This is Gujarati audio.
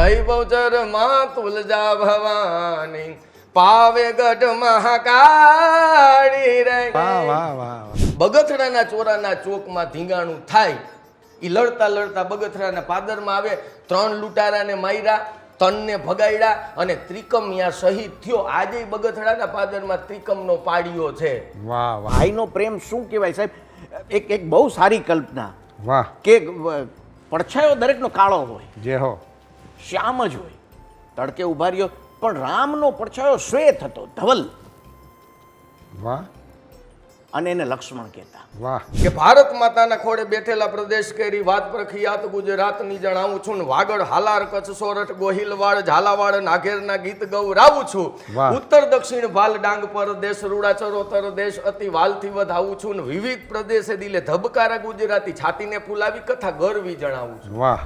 જય બહુચરમાં તુલજા ભવાની. પાવે ગઢ મહાકાળી રે. વાહ વાહ વાહ. બગથડાના ચોરાના ચોકમાં ધીંગાણું થાય. એ લડતા લડતા બગથડાના પાદરમાં આવે. ત્રણ લૂંટારાને માર્યા તનને ભગાડ્યા અને ત્રિકમિયા શહીદ થયો. આજે બગથડાના પાદરમાં ત્રિકમનો પાડ્યો છે. વાહ વાહ. ભાઈનો પ્રેમ શું કહેવાય સાહેબ? એક એક બહુ સારી કલ્પના વાહ. કે પડછાયો દરેકનો કાળો હોય. જે હો. શ્યામ જ હોય. તડકે ઊભા રહ્યો પણ રામનો પડછાયો શ્વેત હતો ધવલ. વાહ. અને એને લક્ષ્મણ કહેતા. વાહ. કે ભારત માતાના ખોડે બેઠેલા પ્રદેશ કેરી વાત પ્રખ્યાત ગુજરાતની જણાવું છું ને વાગડ હાલાર કચ્છ સોરઠ ગોહિલવાડ ઝાલાવાડ નાઘેરના ગીત ગૌરાવું છું. ઉત્તર દક્ષિણ ભાલ ડાંગ પરદેશ રૂડાચરો ચરોતર દેશ અતિ વાલથી વધાવું છું ને વિવિધ પ્રદેશે દિલે ધબકારા ગુજરાતી છાતીને ફૂલાવી કથા ગરવી જણાવું છું. વાહ.